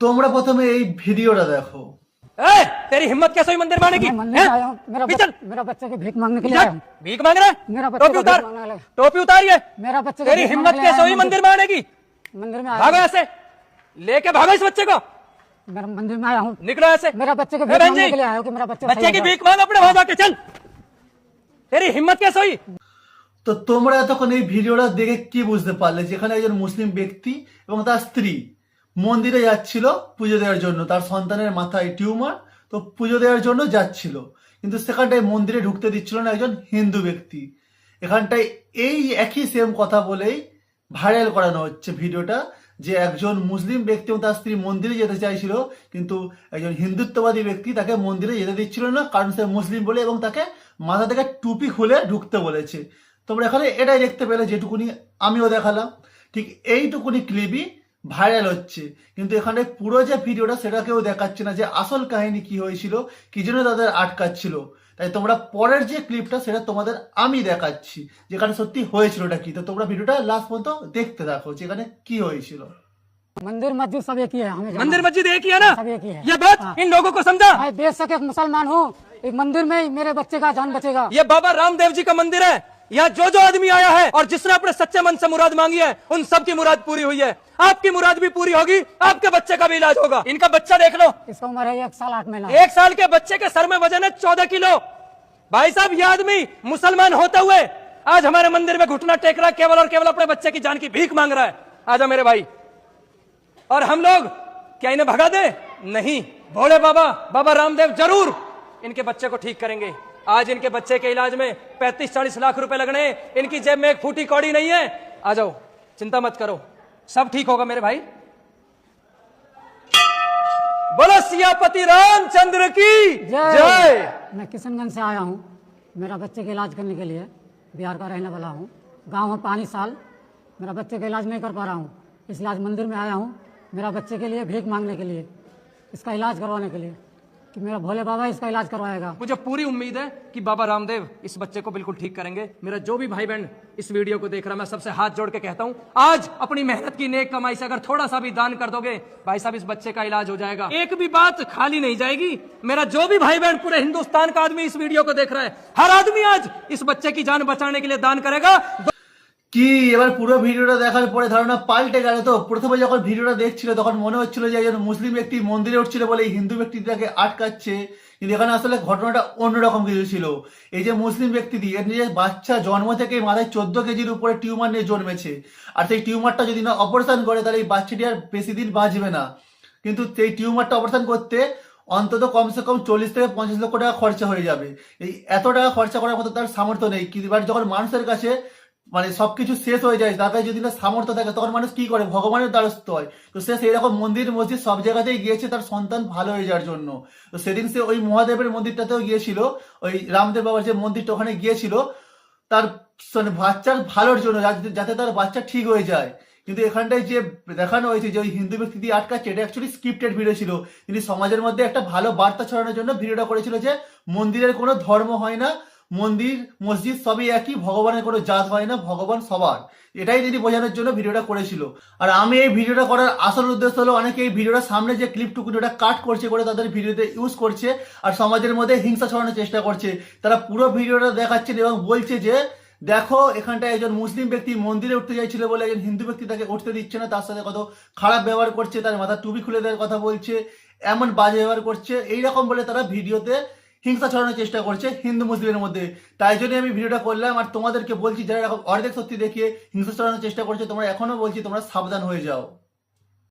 তোমরা প্রথমে এই ভিডিওটা দেখো ए, तेरी हिम्मत कैसे हुई मंदिर में आने की मैं मंदिर हैं? में आया हूँ मेरा पीछे बच, मेरा बच्चे को भीख मांगने के लिए चल, आया हूँ भीख मांग रहा है मेरा बच्चे टोपी को उतार भीख मांगने लगा। टोपी उतारिए मेरा बच्चे को तेरी भीख हिम्मत मांगने कैसे आया हुई हूँ मंदिर में आने की मंदिर में भागो आया ऐसे लेके भागो इस बच्चे को हूँ। मेरा मंदिर में आया हूँ निकलो ऐसे मेरा बच्चे को ए, भीख बहन मांगने जी, के लिए आया हूँ कि मेरा बच्चा बच्चे सही की हो भीख मांग अपने वहां जाके चल तेरी हिम्मत कैसे हुई তো তোমরা এতক্ষণ এই ভিডিওটা দেখে কি বুঝতে পারলে যেখানে একজন মুসলিম ব্যক্তি এবং তার স্ত্রী মন্দিরে যাচ্ছিল পুজো দেওয়ার জন্য। তার সন্তানের মাথায় টিউমার, তো পুজো দেওয়ার জন্য যাচ্ছিল। কিন্তু সেখানটায় মন্দিরে ঢুকতে দিচ্ছিল না একজন হিন্দু ব্যক্তি। এখানটায় এই একই সেম কথা বলেই ভাইরাল করানো হচ্ছে ভিডিওটা, যে একজন মুসলিম ব্যক্তি এবং তার স্ত্রী মন্দিরে যেতে চাইছিল, কিন্তু একজন হিন্দুত্ববাদী ব্যক্তি তাকে মন্দিরে যেতে দিচ্ছিল না, কারণ সে মুসলিম বলে এবং তাকে মাথা থেকে টুপি খুলে ঢুকতে বলেছে। তোমরা এখানে এটাই দেখতে পেলে যেটুকুনি আমিও দেখালাম। ঠিক এইটুকুনি ক্লিপই ভাইরাল হচ্ছে কিন্তু এখানে পুরো যে ভিডিওটা সেটা কেউ দেখাচ্ছে না যে আসল কাহিনী কি হয়েছিল কি জন্য তাদের আটকাচ্ছিল তাই তোমরা পরের যে ক্লিপটা সেটা তোমাদের আমি দেখাচ্ছি যেখানে সত্যি হয়েছিলটা কি তো তোমরা ভিডিওটা লাস্ট পর্যন্ত দেখতে থাকো যেখানে কি হয়েছিল मंदिर मस्जिद सब एक ही है हमें जाना मंदिर है। मस्जिद एक ही है ना सब एक ही है ये बात इन लोगों को समझा मैं देश से एक मुसलमान हूँ एक मंदिर में ही मेरे बच्चे का जान बचेगा ये बाबा रामदेव जी का मंदिर है यहाँ जो जो आदमी आया है और जिसने अपने सच्चे मन से मुराद मांगी है उन सब की मुराद पूरी हुई है। आपकी मुराद भी पूरी होगी आपके बच्चे का भी इलाज होगा। इनका बच्चा देख लो। इसका उम्र है एक साल आठ महीना एक साल के बच्चे के सर में वज़न है चौदह किलो। भाई साहब ये आदमी मुसलमान होते हुए आज हमारे मंदिर में घुटना टेक रहा है केवल और केवल अपने बच्चे की जान की भीख मांग रहा है। आजा मेरे भाई। और हम लोग क्या इन्हें भगा दे? नहीं। भोले बाबा बाबा रामदेव ज़रूर इनके बच्चे को ठीक करेंगे। आज इनके बच्चे के इलाज में 35-40 लाख रुपए लगने इनकी जेब में एक फूटी कौड़ी नहीं है। आ जाओ चिंता मत करो। सब ठीक होगा मेरे भाई? बोलो सियापति रामचंद्र की जय। मैं किशनगंज से आया हूँ। मेरा बच्चे का इलाज करने के लिए बिहार का रहने वाला हूँ। गाँव है पानी साल। मेरा बच्चे का इलाज नहीं कर पा रहा हूँ। इसलिए आज मंदिर में आया हूँ। मेरा बच्चे के लिए भीख मांगने के लिए इसका इलाज करवाने के लिए। कि मेरा भोले बाबा इसका इलाज करवाएगा। मुझे पूरी उम्मीद है कि बाबा रामदेव इस बच्चे को बिल्कुल ठीक करेंगे। मेरा जो भी भाई बहन इस वीडियो को देख रहा है, मैं सबसे हाथ जोड़ के कहता हूँ, आज अपनी मेहनत की नेक कमाई से अगर थोड़ा सा भी दान कर दोगे, भाई साहब, इस बच्चे का इलाज हो जाएगा। एक भी बात खाली नहीं जाएगी। मेरा जो भी भाई बहन पूरे हिंदुस्तान का आदमी इस वीडियो को देख रहा है, हर आदमी आज इस बच्चे की जान बचाने के लिए दान करेगा। কি, এবার পুরো ভিডিওটা দেখার পরে ধারণা পাল্টে গেল তো। প্রথমে যখন ভিডিওটা দেখছিল, তখন মনে হচ্ছিল যে একজন মুসলিম ব্যক্তি মন্দিরে উঠছিল বলে এই হিন্দু ব্যক্তিটাকে আটকাচ্ছে। কিন্তু এখানে আসলে ঘটনাটা অন্যরকম কিছু ছিল। এই যে মুসলিম ব্যক্তিটি এর নিজের বাচ্চা জন্ম থেকে মাথায় চোদ্দ কেজির উপরে টিউমার নিয়ে জন্মেছে, আর সেই টিউমারটা যদি না অপারেশন করে, তাহলে এই বাচ্চাটি আর বেশি দিন বাঁচবে না। কিন্তু সেই টিউমারটা অপারেশন করতে অন্তত কমসে কম চল্লিশ থেকে পঞ্চাশ লক্ষ টাকা খরচা হয়ে যাবে। এই এত টাকা খরচা করার মতো তার সামর্থ্য নেই। কিন্তু এবার যখন মানুষের কাছে মানে সবকিছু শেষ হয়ে যায় তার যদি না সামর্থ্য থাকে, তখন মানুষ কি করে? ভগবানের দ্বারস্থ হয়। তো সে সেই রকম মন্দির, মসজিদ সব জায়গাতেই গিয়েছে, তার সন্তান ভালো হয়ে যাওয়ার জন্য। তো সেদিন সে ওই মহাদেবের মন্দিরটাতেও গিয়েছিল, ওই রামদেব বাবার যে মন্দিরটা ওখানে গিয়েছিল, তার মানে বাচ্চার ভালোর জন্য যাতে- যাতে তার বাচ্চা ঠিক হয়ে যায়। কিন্তু এখানটায় যে দেখানো হয়েছে যে ওই হিন্দু ব্যক্তি দিয়ে আটকাচ্ছে, এটা অ্যাকচুয়ালি স্ক্রিপ্টেড ভিডিও ছিল। তিনি সমাজের মধ্যে একটা ভালো বার্তা ছড়ানোর জন্য ভিডিওটা করেছিল যে মন্দিরের কোনো ধর্ম হয় না মন্দির, মসজিদ সবই একই, ভগবানের কোনো জাত হয় না, ভগবান সবার। এটাই তিনি বোঝানোর জন্য ভিডিওটা করেছিল। আর আমি এই ভিডিওটা করার আসল উদ্দেশ্য হলো অনেকে এই ভিডিওটা সামনে যে ক্লিপটুকু ওটা কাট করছে করে তাদের ভিডিওতে ইউজ করছে আর সমাজের মধ্যে হিংসা ছড়ানোর চেষ্টা করছে। তারা পুরো ভিডিওটা দেখাচ্ছেন এবং বলছে যে, দেখো, এখানটায় একজন মুসলিম ব্যক্তি মন্দিরে উঠতে চাইছিল বলে একজন হিন্দু ব্যক্তি তাকে উঠতে দিচ্ছে না, তার সাথে কত খারাপ ব্যবহার করছে, তার মাথা টুপি খুলে দেওয়ার কথা বলছে, এমন বাজে ব্যবহার করছে। এইরকম বলে তারা ভিডিওতে হিংসা ছড়ানোর চেষ্টা করছে হিন্দু মুসলিমের মধ্যে। তাই জন্য আমি ভিডিওটা করলাম আর তোমাদেরকে বলছি, যারা এরকম অর্ধেক সত্যি দেখিয়ে হিংসা ছড়ানোর চেষ্টা করছে, তোমরা এখনও বলছি তোমরা সাবধান হয়ে যাও।